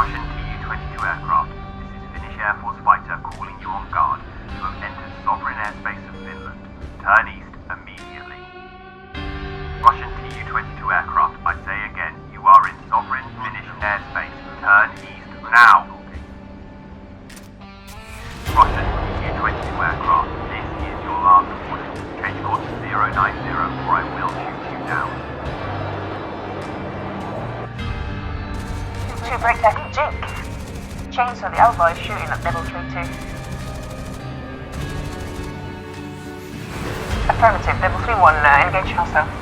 question Chainsaw, the outlaw is shooting at level 3-2. Affirmative, level 3-1, uh, engage hostile.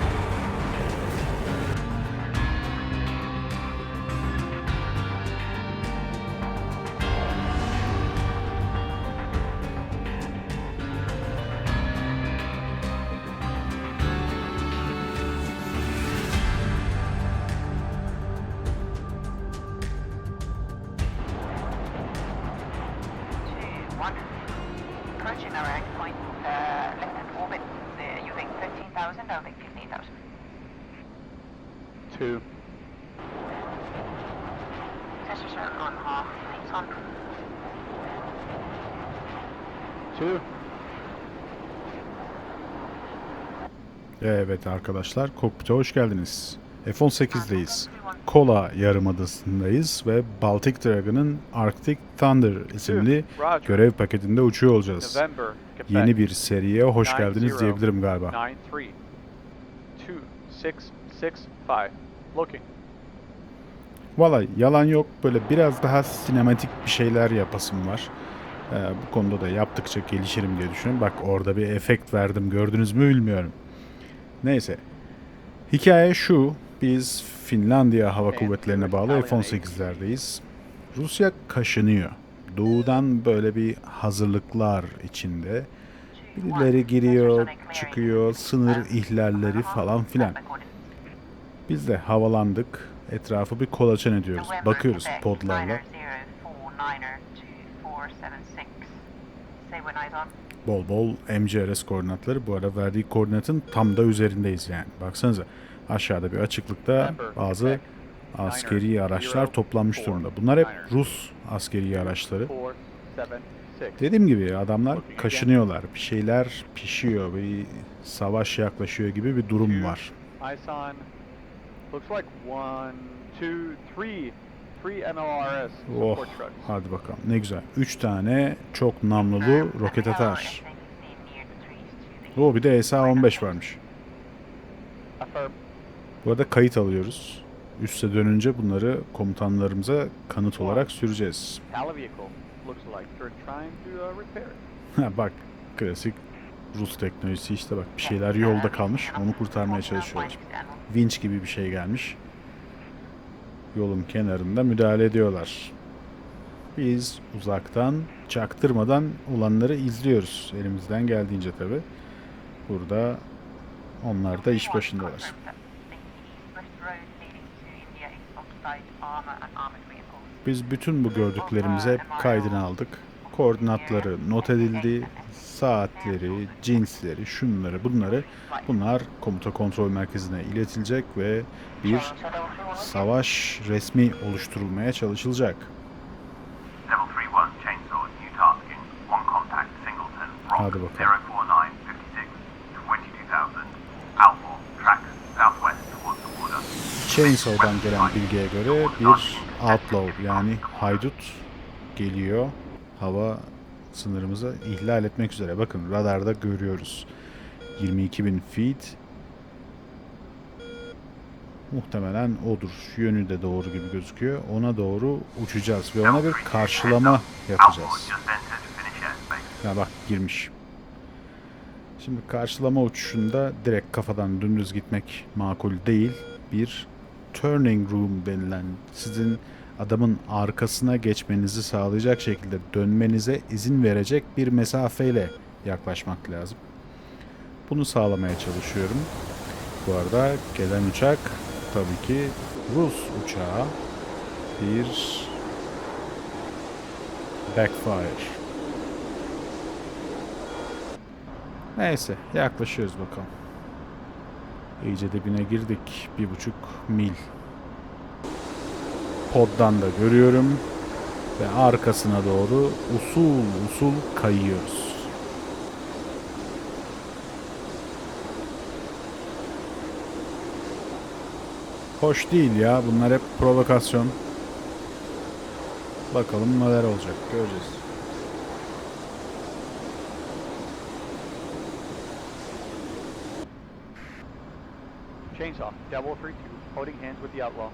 One. Approaching our egg point, uh, left hand orbit, uh, using 13,000, I'll take 15,000. Two. Testament on half, lights on. Two. Evet arkadaşlar, kokpite hoş geldiniz. F-18'deyiz. Kola Yarımadası'ndayız ve Baltic Dragon'ın Arctic Thunder isimli görev paketinde uçuyor olacağız. Yeni bir seriye hoş geldiniz diyebilirim galiba. Valla yalan yok, böyle biraz daha sinematik bir şeyler yapasım var. Ee, bu konuda da yaptıkça gelişirim diye düşünüyorum. Bak orada bir efekt verdim, gördünüz mü bilmiyorum. Neyse. Hikaye şu, biz Finlandiya Hava Kuvvetleri'ne bağlı F-18'lerdeyiz. Rusya kaşınıyor. Doğudan böyle bir hazırlıklar içinde. Birileri giriyor, çıkıyor, sınır ihlalleri falan filan. Biz de havalandık. Etrafı bir kolaçan ediyoruz. Bakıyoruz podlarla. Bol bol MCRS koordinatları. Bu arada verdiği koordinatın tam da üzerindeyiz yani. Baksanıza aşağıda bir açıklıkta bazı askeri araçlar toplanmış durumda. Bunlar hep Rus askeri araçları. Dediğim gibi adamlar kaşınıyorlar. Bir şeyler pişiyor. Bir savaş yaklaşıyor gibi bir durum var. Oh hadi bakalım ne güzel. Üç tane çok namlulu roket atar. Oo bir de SA-15 varmış. Affirm. Bu arada kayıt alıyoruz. Üste dönünce bunları komutanlarımıza kanıt olarak süreceğiz. Uh. Ha, bak klasik Rus teknolojisi işte bak bir şeyler yolda kalmış onu kurtarmaya çalışıyorlar. Vinç gibi bir şey gelmiş. Yolun kenarında müdahale ediyorlar. Biz uzaktan çaktırmadan olanları izliyoruz elimizden geldiğince tabi. Burada onlar da iş başındalar. Biz bütün bu gördüklerimizi hep kaydına aldık. Koordinatları not edildi. Saatleri, cinsleri, şunları, bunları bunlar komuta kontrol merkezine iletilecek ve bir savaş resmi oluşturulmaya çalışılacak. Level 3-1, Chainsaw'dan gelen bilgiye göre bir outlaw yani haydut geliyor. Hava sınırımızı ihlal etmek üzere. Bakın radarda görüyoruz. 22.000 feet. Muhtemelen odur. Yönü de doğru gibi gözüküyor. Ona doğru uçacağız ve ona bir karşılama yapacağız. Ya bak girmiş. Şimdi karşılama uçuşunda direkt kafadan dümdüz gitmek makul değil. Bir turning room denilen sizin adamın arkasına geçmenizi sağlayacak şekilde dönmenize izin verecek bir mesafeyle yaklaşmak lazım. Bunu sağlamaya çalışıyorum. Bu arada gelen uçak tabii ki Rus uçağı. Bir backfire. Neyse yaklaşıyoruz bakalım. İyice dibine girdik. Bir buçuk mil. Poddan da görüyorum. Ve arkasına doğru usul usul kayıyoruz. Hoş değil ya. Bunlar hep provokasyon. Bakalım neler olacak. Göreceğiz. Chainsaw, Devil 3-2, holding hands with the outlaw.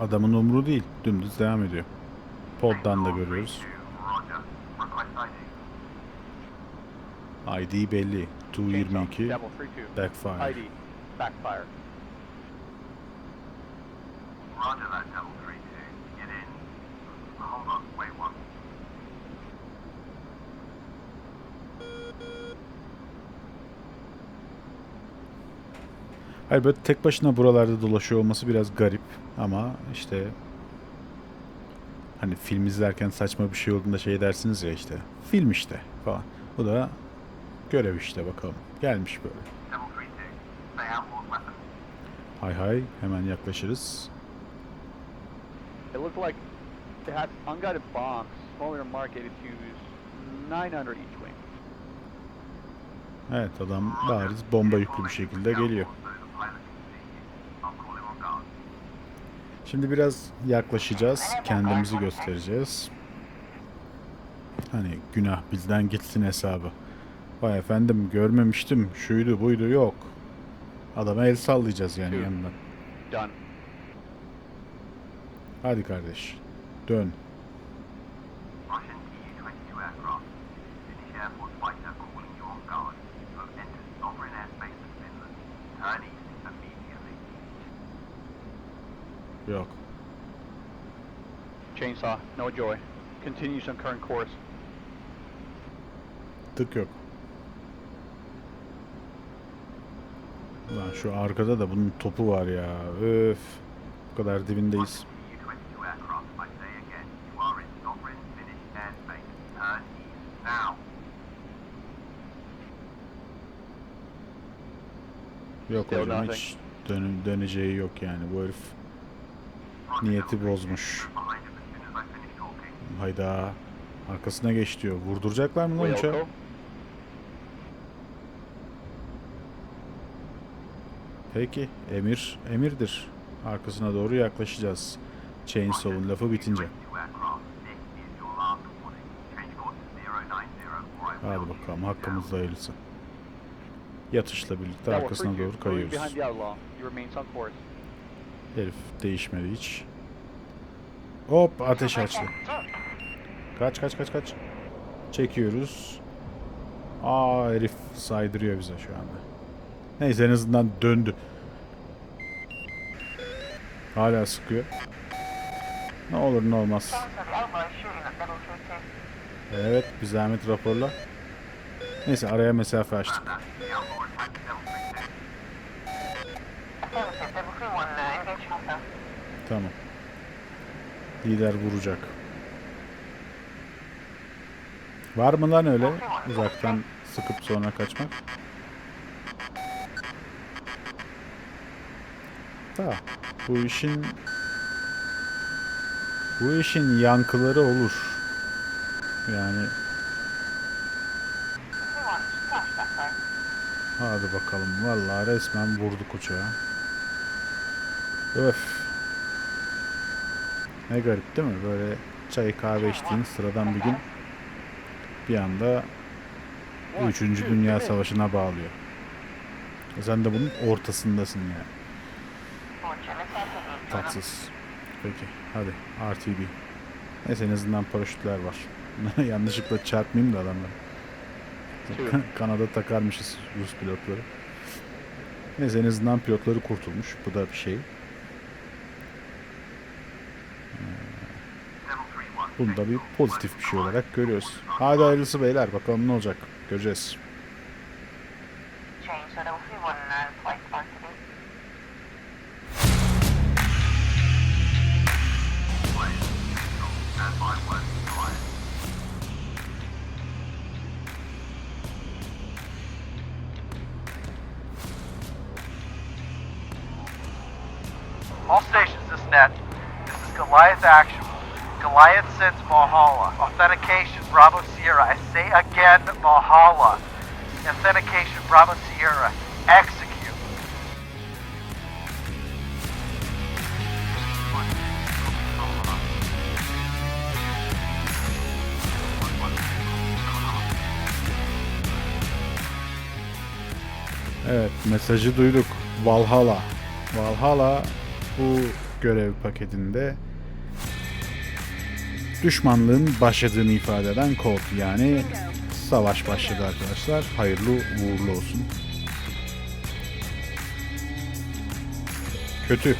Adamın umru değil. Dümdüz devam ediyor. Pod'dan da görüyoruz. ID. Belli. Chainsaw, 222 Devil 3-2, backfire. ID, backfire. Roger that, Devil 3-2. Get in. Hold on, wait one. Hayır böyle tek başına buralarda dolaşıyor olması biraz garip ama işte hani film izlerken saçma bir şey olduğunda şey dersiniz ya işte film işte falan. Bu da görev işte bakalım. Gelmiş böyle. Devil 3-2. Stay outlaw's weapons. Hay hay hemen yaklaşırız. It looked like they had unguided bombs, smaller marketed to 900 each wing. Evet adam bariz bomba yüklü bir şekilde geliyor. Şimdi biraz yaklaşacağız. Kendimizi göstereceğiz. Hani günah bizden gitsin hesabı. Vay efendim görmemiştim. Şuydu buydu yok. Adama el sallayacağız yani yanından. Hadi kardeş. Dön. Yok. Chainsaw, no joy. Continues on current course. Tık yok. Lan şu arkada da bunun topu var ya. Öf. Bu kadar dibindeyiz. Russian Tu-22 aircraft. I say again, you are in sovereign Finnish airspace. Turn east now. Yok hocam hiç dön- döneceği yok yani bu herif. Niyeti Devil 3-2. bozmuş. Hayda. Arkasına geç diyor. Vurduracaklar mı lan uçağı? Peki. Emir, emirdir. Arkasına doğru yaklaşacağız. Chainsaw'un lafı bitince. Tu aircraft. This is your last warning. Change course to 090 or I Hadi bakalım hakkımızda hayırlısı. Yatışla birlikte arkasına 3-2, doğru kayıyoruz. Herif değişmedi hiç. Hop ateş açtı. Kaç kaç kaç kaç. Çekiyoruz. Aa herif saydırıyor bize şu anda. Neyse en azından döndü. Hala sıkıyor. Ne olur ne olmaz. Chainsaw, the outlaw is shooting at Devil 3-2. Evet bir zahmet raporla. Neyse araya mesafe açtık. That, the outlaw attacked Devil 3-2. Affirmative, Devil 3-1, uh, engage hostile. Tamam. Lider vuracak. Var mı lan öyle uzaktan sıkıp sonra kaçmak? Da bu işin bu işin yankıları olur. Yani 3-1, flash that way. hadi bakalım. Vallahi resmen vurduk uçağı. Öf. Ne garip değil mi? Böyle çay kahve içtiğin sıradan bir gün bir anda 3. Dünya Savaşı'na bağlıyor. Sen de bunun ortasındasın yani. Tatsız. Peki hadi RTB. Neyse en azından paraşütler var. Yanlışlıkla çarpmayayım da adamları. Two. Kanada takarmışız Rus pilotları. Neyse en azından pilotları kurtulmuş. Bu da bir şey. Devil 3-1. Bunu da bir pozitif bir şey olarak görüyoruz. Hadi hayırlısı beyler. Bakalım ne olacak. Göreceğiz. Chainsaw, Devil 3-1, flight RTB. Stand by, word quiet. All stations, this net. This is Goliath Action. Goliath sends Valhalla. Authentication Bravo Sierra. I say again, Valhalla. Authentication Bravo Sierra. Execute. Evet mesajı duyduk. Valhalla. Valhalla bu görev paketinde düşmanlığın başladığını ifade eden kod. Yani savaş başladı arkadaşlar. Hayırlı uğurlu olsun. Kötü.